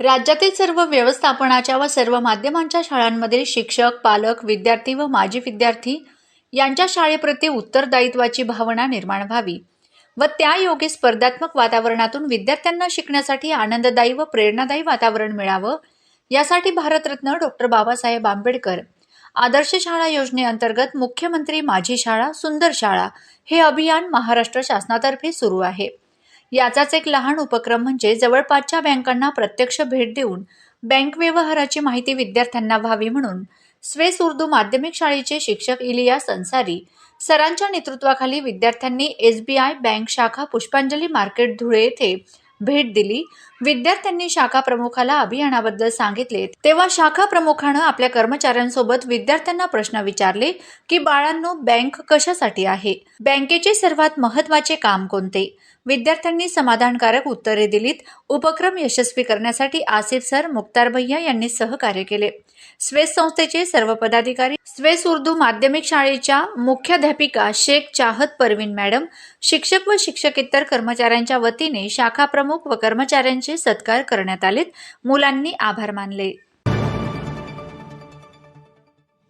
राज्यातील सर्व व्यवस्थापनाच्या व सर्व माध्यमांच्या शाळांमधील शिक्षक पालक विद्यार्थी व माजी विद्यार्थी यांच्या शाळेप्रती उत्तरदायित्वाची भावना निर्माण व्हावी व त्यायोगे स्पर्धात्मक वातावरणातून विद्यार्थ्यांना शिकण्यासाठी आनंददायी व प्रेरणादायी वातावरण मिळावं यासाठी भारतरत्न डॉक्टर बाबासाहेब आंबेडकर आदर्श शाळा योजनेअंतर्गत मुख्यमंत्री माझी शाळा सुंदर शाळा हे अभियान महाराष्ट्र शासनातर्फे सुरू आहे. याचाच एक लहान उपक्रम म्हणजे जवळपासच्या बँकांना प्रत्यक्ष भेट देऊन बँक व्यवहाराची माहिती विद्यार्थ्यांना व्हावी म्हणून स्वेस उर्दू माध्यमिक शाळेचे शिक्षक इलियास अन्सारी सरांच्या नेतृत्वाखाली विद्यार्थ्यांनी एस बी आय बँक शाखा पुष्पांजली मार्केट धुळे येथे भेट दिली. विद्यार्थ्यांनी शाखा प्रमुखाला अभियानाबद्दल सांगितले. तेव्हा शाखा प्रमुखानं आपल्या कर्मचाऱ्यांसोबत विद्यार्थ्यांना प्रश्न विचारले की बाळांनो बँक कशासाठी आहे? बँकेचे सर्वात महत्त्वाचे काम कोणते? विद्यार्थ्यांनी समाधानकारक उत्तरे दिलीत. उपक्रम यशस्वी करण्यासाठी आसिफ सर मुक्तार भैया यांनी सहकार्य केले. स्वेस संस्थेचे सर्व पदाधिकारी स्वेस उर्दू माध्यमिक शाळेच्या मुख्याध्यापिका शेख चाहत परवीन मॅडम शिक्षक व शिक्षकेतर कर्मचाऱ्यांच्या वतीने शाखा प्रमुख व कर्मचाऱ्यांचे सत्कार करण्यात आलेत. मुलांनी आभार मानले.